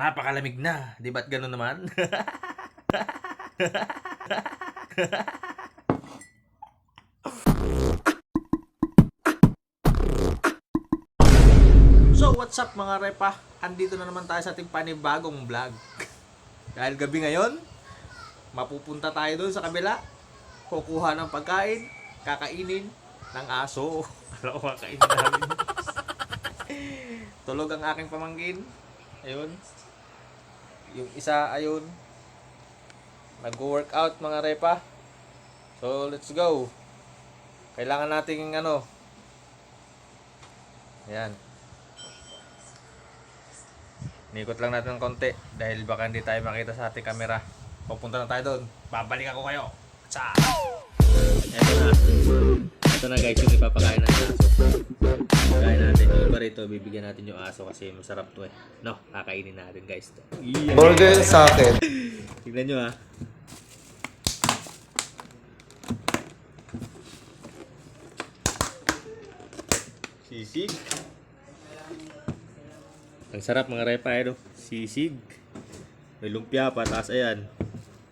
napakalamig na. Di ba't ganun naman? so, what's up mga repa? Andito na naman tayo sa ating panibagong vlog. Dahil gabi ngayon, mapupunta tayo doon sa kabila. Kukuha ng pagkain, kakainin ng aso. Alam ko kakainin namin. Tulog ang aking pamangkin. Ayun. Yung isa, ayun. Nag-workout mga repa. So, let's go. Kailangan nating ano. Ayan. Nikot lang natin ng konti dahil baka hindi tayo makita sa ating camera. Pupunta na tayo doon. Babalik ako kayo. Sa. Ito na. Ito na guys yung ipapakain natin aso. Kain natin yung iba rito. Bibigyan natin yung aso kasi masarap to eh. No, kakainin natin guys to. Burger sa akin. Tignan nyo ah. Sisig. Ang sarap mga repa eh no? Sisig. May lumpia pa, tapos ayan.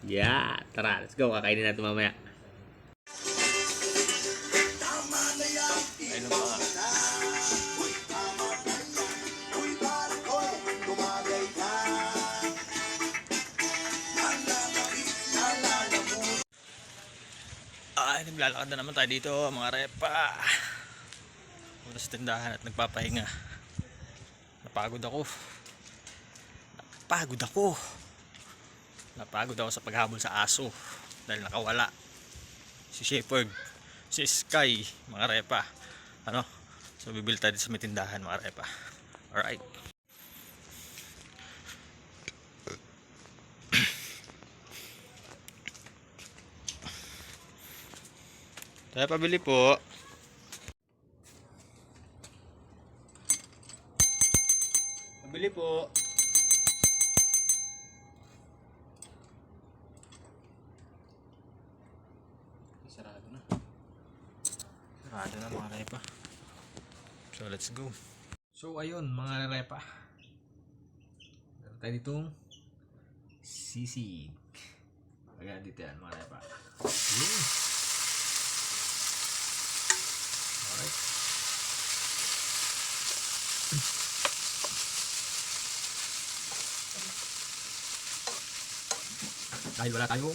Yeah! Tara, let's go. Kakainin natin mamaya. Naglalakad na naman tayo dito, mga repa. Punta sa tindahan at nagpapahinga. Napagod ako. Napagod ako. Napagod ako sa paghabol sa aso. Dahil nakawala. Si Shepherd. Si Sky, mga repa. Ano? So, bibili tayo sa may tindahan, mga repa. Alright. Tayo pabili po. Pabili po. Sarado na. Sarado na mga repa. So let's go. So ayun mga repa. Meron tayo ditong sisig. Ayan dito yan mga repa. Yun. Alright. Dahil wala tayo.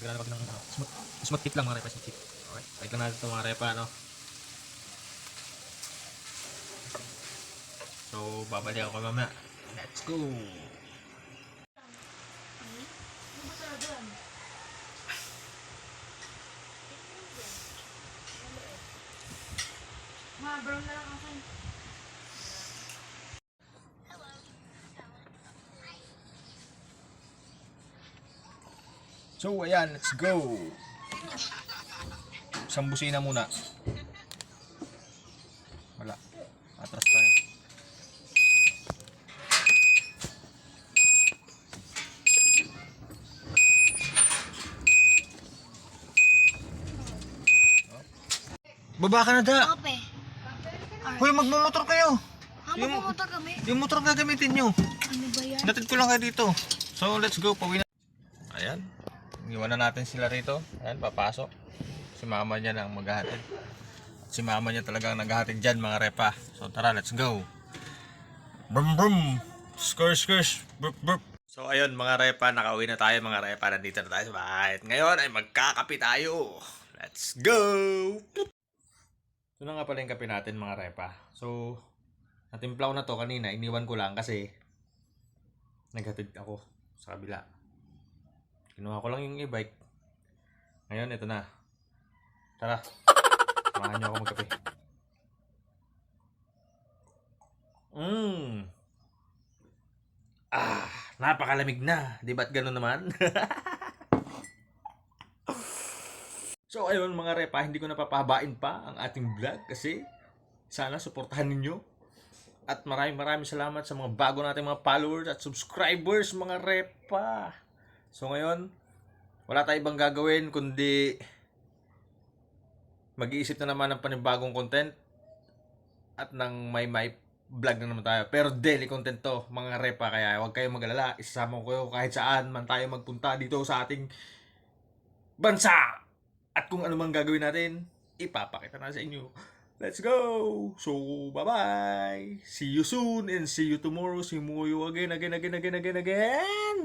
Bigla na pag ng ano, smooth, smooth tip lang mga repa, smooth tip. Alright, balik lang natin ito mga repa, no? So, babalik ako mamaya. Let's go! Ma, brown na lang akin. So, ayan, let's go! Isang busina muna. Wala. Atras tayo. Baba ka na da. Kape. Hoy, magmumotor kayo. Ha, Yung- magpupunta kami. Yung motor ang gagamitin nyo. Ano ba yan? Natid ko lang kayo dito. So, let's go. Pauwi na. Ayan. Iwan na natin sila rito. Ayan, papasok. Si mama niya lang maghahatid. Si mama niya talagang naghahatid dyan, mga repa. So, tara, let's go. Brum brum. Skr skr. Burp burp. So, ayun, mga repa. Nakauwi na tayo, mga repa. Nandito na tayo sa bahay. At ngayon ay magkakapi tayo. Let's go! Ito na nga pala yung kape natin mga repa. So, natimplaw na to kanina. Iniwan ko lang kasi naghatid ako sa kabila. Kinuha ko lang yung e-bike. Ngayon, ito na. Tara. Samahan niyo ako magkape. Mmm. Ah, napakalamig na. Di ba't ganun naman? So ayun mga repa, hindi ko napapahabain pa ang ating vlog kasi sana suportahan ninyo. At maraming maraming salamat sa mga bago nating mga followers at subscribers mga repa. So ngayon, wala tayong ibang gagawin kundi mag-iisip na naman ng panibagong content at ng may may vlog na naman tayo. Pero daily content to, mga repa. Kaya huwag kayong mag-alala. Isasama ko kayo kahit saan man tayo magpunta dito sa ating bansa. At kung ano mang gagawin natin, ipapakita na sa inyo. Let's go! So, bye-bye! See you soon and see you tomorrow. See you again, again, again, again, again, again!